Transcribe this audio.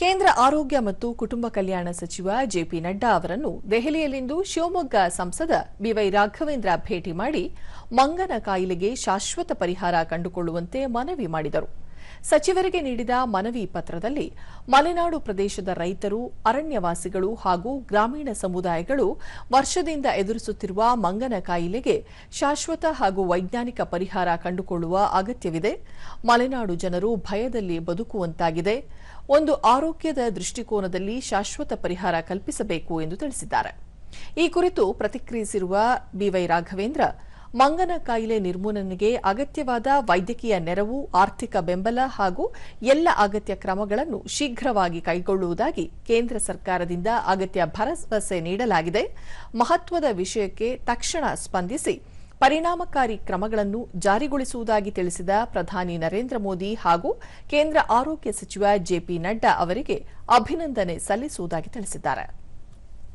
ಕೇಂದ್ರ ಆರೋಗ್ಯ ಮತ್ತು ಕುಟುಂಬ ಕಲ್ಯಾಣ ಸಚಿವ ಜೆಪಿ ನಡ್ಡಾ ಅವರನ್ನು ದೆಹಲಿಯಲ್ಲಿಂದು ಶಿವಮೊಗ್ಗ ಸಂಸದ ಬಿವೈ ರಾಘವೇಂದ್ರ ಭೇಟಿ ಮಾಡಿ ಮಂಗನ ಕಾಯಿಲೆಗೆ ಶಾಶ್ವತ ಪರಿಹಾರ ಕಂಡುಕೊಳ್ಳುವಂತೆ ಮನವಿ ಮಾಡಿದರು. ಸಚಿವರಿಗೆ ನೀಡಿದ ಮನವಿ ಪತ್ರದಲ್ಲಿ ಮಲೆನಾಡು ಪ್ರದೇಶದ ರೈತರು, ಅರಣ್ಯವಾಸಿಗಳು ಹಾಗೂ ಗ್ರಾಮೀಣ ಸಮುದಾಯಗಳು ವರ್ಷದಿಂದ ಎದುರಿಸುತ್ತಿರುವ ಮಂಗನ ಕಾಯಿಲೆಗೆ ಶಾಶ್ವತ ಹಾಗೂ ವೈಜ್ಞಾನಿಕ ಪರಿಹಾರ ಕಂಡುಕೊಳ್ಳುವ ಅಗತ್ಯವಿದೆ. ಮಲೆನಾಡು ಜನರು ಭಯದಲ್ಲಿ ಬದುಕುವಂತಾಗಿದೆ. ಒಂದು ಆರೋಗ್ಯದ ದೃಷ್ಟಿಕೋನದಲ್ಲಿ ಶಾಶ್ವತ ಪರಿಹಾರ ಕಲ್ಪಿಸಬೇಕು ಎಂದು ತಿಳಿಸಿದ್ದಾರೆ. ಈ ಕುರಿತು ಪ್ರತಿಕ್ರಿಯಿಸಿರುವ ಬಿವೈ ರಾಘವೇಂದ್ರ ಮಂಗನ ಕಾಯಿಲೆ ನಿರ್ಮೂಲನೆಗೆ ಅಗತ್ಯವಾದ ವೈದ್ಯಕೀಯ ನೆರವು, ಆರ್ಥಿಕ ಬೆಂಬಲ ಹಾಗೂ ಎಲ್ಲ ಅಗತ್ಯ ಕ್ರಮಗಳನ್ನು ಶೀಘ್ರವಾಗಿ ಕೈಗೊಳ್ಳುವುದಾಗಿ ಕೇಂದ್ರ ಸರ್ಕಾರದಿಂದ ಅಗತ್ಯ ಭರವಸೆ ನೀಡಲಾಗಿದೆ. ಮಹತ್ವದ ವಿಷಯಕ್ಕೆ ತಕ್ಷಣ ಸ್ಪಂದಿಸಿ ಪರಿಣಾಮಕಾರಿ ಕ್ರಮಗಳನ್ನು ಜಾರಿಗೊಳಿಸುವುದಾಗಿ ತಿಳಿಸಿದ ಪ್ರಧಾನಿ ನರೇಂದ್ರ ಮೋದಿ ಹಾಗೂ ಕೇಂದ್ರ ಆರೋಗ್ಯ ಸಚಿವ ಜೆಪಿ ನಡ್ಡಾ ಅವರಿಗೆ ಅಭಿನಂದನೆ ಸಲ್ಲಿಸುವುದಾಗಿ ತಿಳಿಸಿದ್ದಾರೆ.